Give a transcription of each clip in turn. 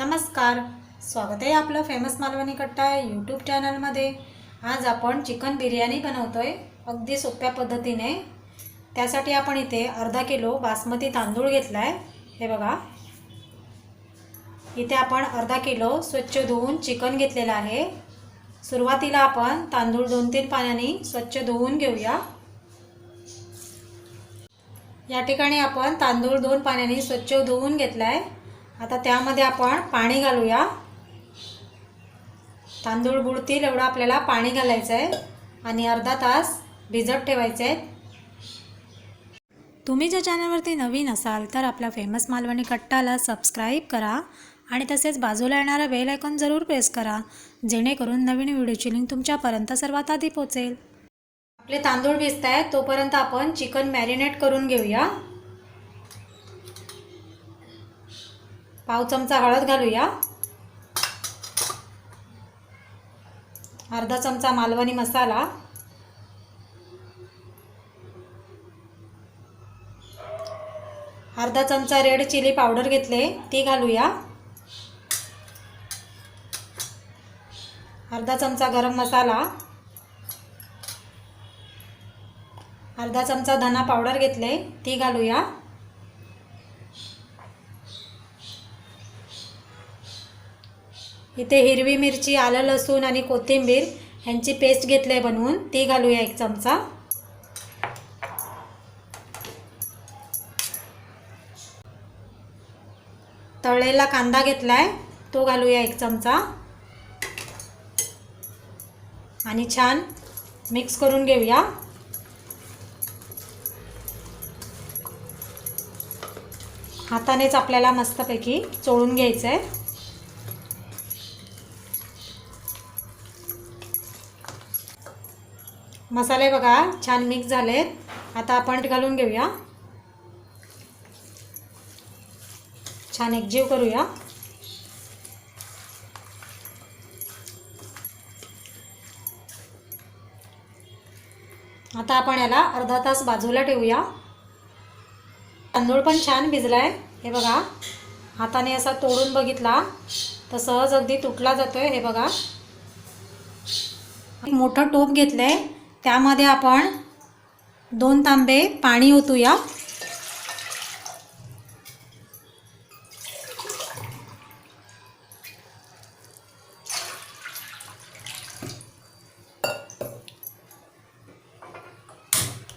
नमस्कार. स्वागत आहे आपलं फेमस मालवणी कट्टा यूट्यूब चॅनलमध्ये आज आपण चिकन बिर्याणी बनवतो आहे अगदी सोप्या पद्धतीने. त्यासाठी आपण इथे अर्धा किलो बासमती तांदूळ घेतला आहे हे बघा. इथे आपण अर्धा किलो स्वच्छ धुवून चिकन घेतलेलं आहे. सुरुवातीला आपण तांदूळ दोन तीन पाण्याने स्वच्छ धुवून घेऊया. या ठिकाणी आपण तांदूळ दोन पाण्याने स्वच्छ धुवून घेतला आहे आता त्यामध्ये आपण पाणी घालूया. तांदूळ बुडतील एवढं आपल्याला पाणी घालायचं आहे आणि अर्धा तास भिजत ठेवायचे आहेत तुम्ही जर चॅनलवरती नवीन असाल तर आपल्या फेमस मालवणी कट्टाला सबस्क्राईब करा. आणि तसेच बाजूला येणारा बेल आयकॉन जरूर प्रेस करा जेणेकरून नवीन व्हिडिओची लिंक तुमच्यापर्यंत सर्वात आधी पोचेल आपले तांदूळ भिजत आहेत तोपर्यंत आपण चिकन मॅरिनेट करून घेऊया. पाव चमचा हळद घालूया. अर्धा चमचा मालवणी मसाला. अर्धा चमचा रेड चिली पावडर घेतले ती घालूया. अर्धा चमचा गरम मसाला. अर्धा चमचा धना पावडर घेतले ती घालूया. इथे हिरवी मिरची आलं लसूण आणि कोथिंबीर ह्यांची पेस्ट घेतली आहे बनवून. ती घालूया एक चमचा. तळलेला कांदा घेतला आहे तो घालूया एक चमचा. आणि छान मिक्स करून घेऊया. हातानेच आपल्याला मस्तपैकी चोळून घ्यायचं आहे मसाले बघा छान मिक्स झालेत. आता आपण घालून घेऊया. छान एकजीव करूया. आता आपण याला अर्धा तास बाजूला ठेवूया. तांदूळ पण छान भिजलाय. हे बघा हाताने असा तोडून बघितला. तर सहज अगदी तुटला जातोय हे बघा. मोठं टोप घेतलंय. त्यामध्ये आपण दोन तांबे पाणी ओतूया.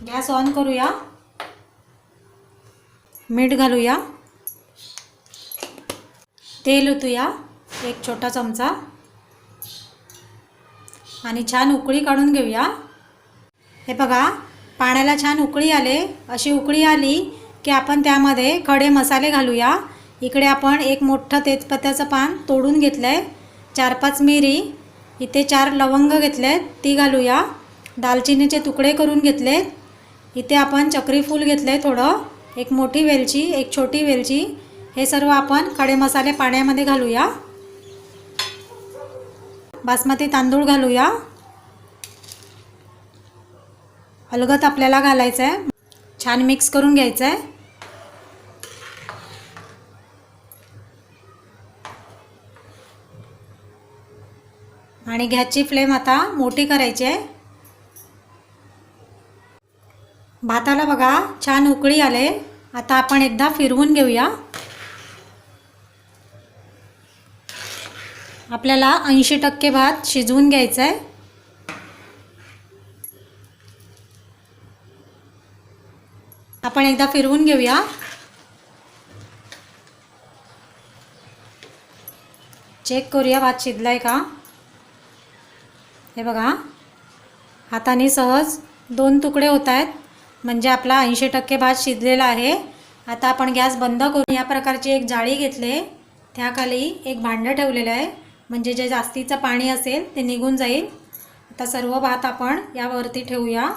गॅस ऑन करूया. मीठ घालूया. तेल ओतूया एक छोटा चमचा. आणि छान उकळी काढून घेऊया. हे बघा पाण्याला छान उकळी आले. अशी उकळी आली की आपण त्यामध्ये खडे मसाले घालूया. इकडे आपण एक मोठं तेजपत्त्याचं पान तोडून घेतलं आहे चार पाच मिरी इथे चार लवंग घेतले आहेत ती घालूया. दालचिनीचे तुकडे करून घेतलेत. इथे आपण चक्रीफूल घेतलं आहे थोडं. एक मोठी वेलची एक छोटी वेलची. हे सर्व आपण खडे मसाले पाण्यामध्ये घालूया. बासमती तांदूळ घालूया. अलगत आपल्याला घालायचं आहे छान मिक्स करून घ्यायचं आहे आणि गॅसची फ्लेम आता मोठी करायची आहे. भाताला बघा छान उकळी आले. आता आपण एकदा फिरवून घेऊया. आपल्याला ऐंशी टक्के भात शिजवून घ्यायचा आहे आपण एकदा फिरवून घेऊया. चेक करूया भात शिजलाय का? हे बघा. हाताने सहज दोन तुकडे होत आहेत. म्हणजे आपला ऐंशी टक्के भात शिजलेला आहे. आता आपण गॅस बंद करून या प्रकारची एक जाळी घेतले. त्याखाली एक भांडं ठेवलेलं आहे. म्हणजे जे जास्तीचं पाणी असेल ते निघून जाईल. आता सर्व भात आपण यावरती ठेवूया.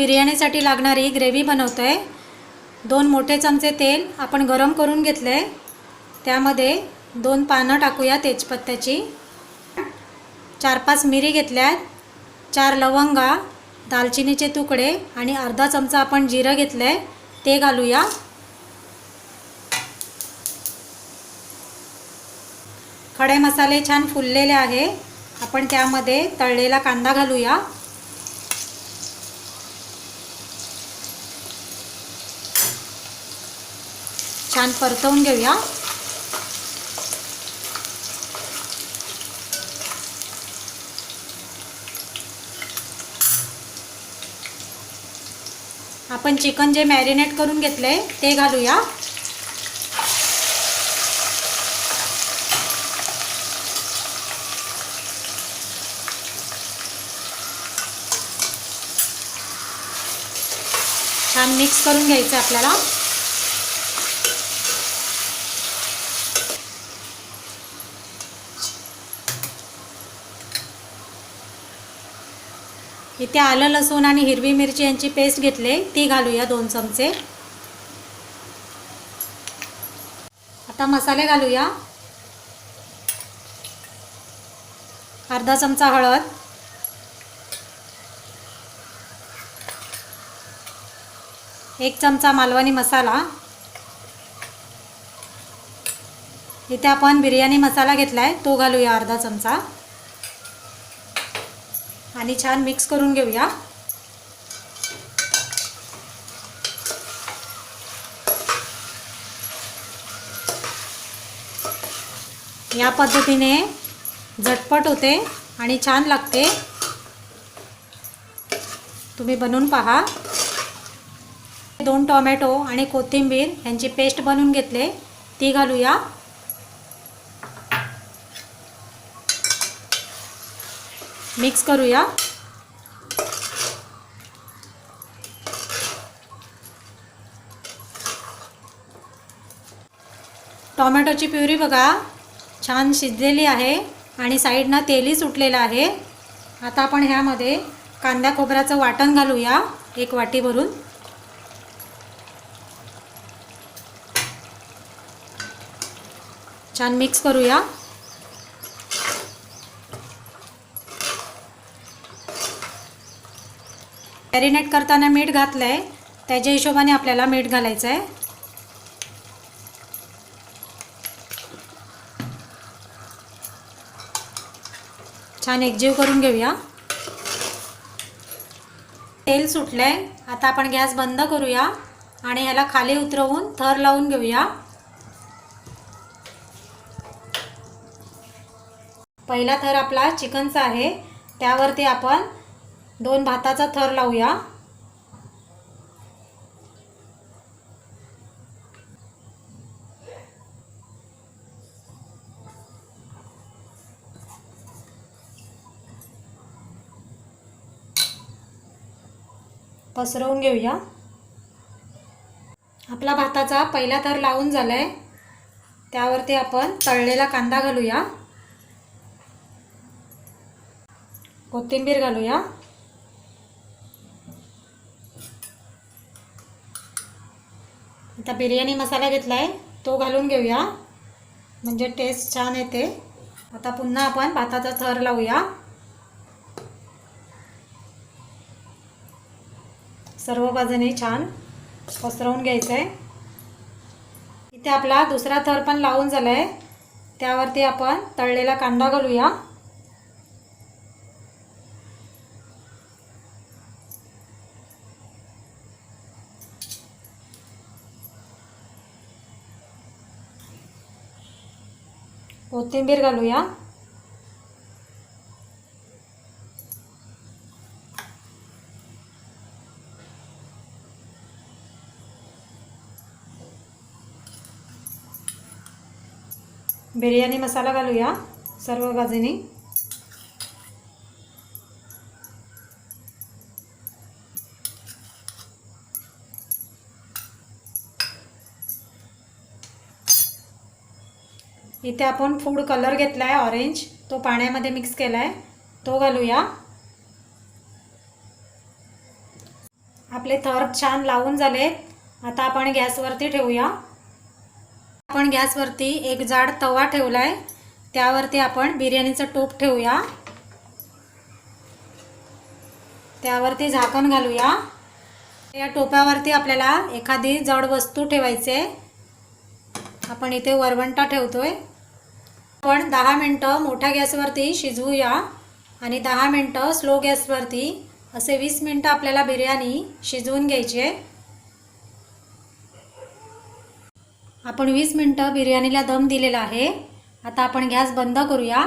बिर्याणीसाठी लागणारी ग्रेव्ही बनवतो आहे दोन मोठे चमचे तेल आपण गरम करून घेतलं आहे त्यामध्ये दोन पानं टाकूया तेजपत्त्याची. चार पाच मिरी घेतल्या आहेत चार लवंगा दालचिनीचे तुकडे आणि अर्धा चमचा आपण जिरं घेतलं आहे ते घालूया. खडे मसाले छान फुललेले आहे. आपण त्यामध्ये तळलेला कांदा घालूया. छान परतवून घेऊया. आपण चिकन जे मॅरिनेट करून घेतलंय ते घालूया. छान मिक्स करून घ्यायचं आहे आपल्याला. इथे आलं लसूण आणि हिरवी मिरची यांची पेस्ट घेतले. ती घालूया दोन चमचे. आता मसाले घालूया. अर्धा चमचा हळद. एक चमचा मालवणी मसाला. इथे आपण बिर्याणी मसाला घेतला आहे तो घालूया अर्धा चमचा. आणि छान मिक्स करून घेऊया. या पद्धतीने झटपट होते आणि छान लागते. तुम्ही बनवून पहा. दोन टोमॅटो आणि कोथिंबीर यांची पेस्ट बनवून घेतले. ती घालूया. मिक्स करूया. टोमॅटोची प्युरी बघा छान शिजलेली आहे आणि साईडनं तेलही सुटलेलं आहे. आता आपण ह्यामध्ये कांद्या खोबऱ्याचं वाटण घालूया एक वाटी भरून. छान मिक्स करूया. मॅरिनेट करताना मीठ घातलं आहे त्याच्या हिशोबाने आपल्याला मीठ घालायचं आहे छान एकजीव करून घेऊया. तेल सुटलं आहे आता आपण गॅस बंद करूया आणि ह्याला खाली उतरवून थर लावून घेऊया. पहिला थर आपला चिकनचा आहे. त्यावरती आपण दोन भाताचा थर लावूया. पसरवून घेऊया. आपला भाताचा पहिला थर लावून झाला आहे त्यावरती आपण तळलेला कांदा घालूया. कोथिंबीर घालूया. आता बिर्याणी मसाला घेतला आहे तो घालून घेऊया. म्हणजे टेस्ट छान येते. आता पुन्हा आपण भाताचा थर लावूया. सर्व बाजूने छान पसरवून घ्यायचं. आहे इथे आपला दुसरा थर पण लावून झाला आहे त्यावरती आपण तळलेला कांदा घालूया. कोथिंबीर घालूया. बिर्याणी मसाला घालूया सर्व बाजूनी. इथे आपण फूड कलर घेतला आहे ऑरेंज तो पाण्यामध्ये मिक्स केला आहे तो घालूया. आपले थर छान लावून झाले. आता आपण गॅसवरती ठेवूया. आपण गॅसवरती एक जाड तवा ठेवला आहे त्यावरती आपण बिर्याणीचं टोप ठेवूया. त्यावरती झाकण घालूया. या टोप्यावरती आपल्याला एखादी जड वस्तू ठेवायची. आहे आपण इथे वरवंटा ठेवतो आहे आपण दहा मिनटं मोठ्या गॅसवरती शिजवूया आणि दहा मिनटं स्लो गॅसवरती असे वीस मिनटं आपल्याला बिर्याणी शिजवून घ्यायची आहे. आपण वीस मिनटं बिर्याणीला दम दिलेला आहे. आता आपण गॅस बंद करूया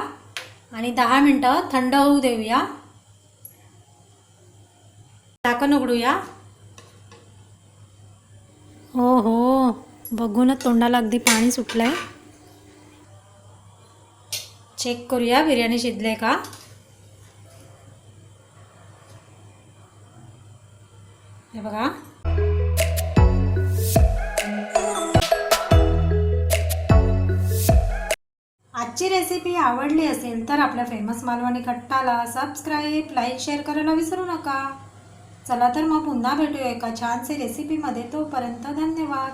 आणि दहा मिनटं थंड होऊ देऊया. झाकण उघडूया. हो हो. बघूनच तोंडाला अगदी पाणी सुटलं आहे चेक करूया. बिर्याणी शिजले का? हे बघा. आजची रेसिपी आवडली असेल तर आपल्या फेमस मालवणी कट्टाला सबस्क्राईब लाईक शेअर करायला विसरू नका. चला तर मग पुन्हा भेटूया एका छानसे रेसिपीमध्ये तोपर्यंत धन्यवाद.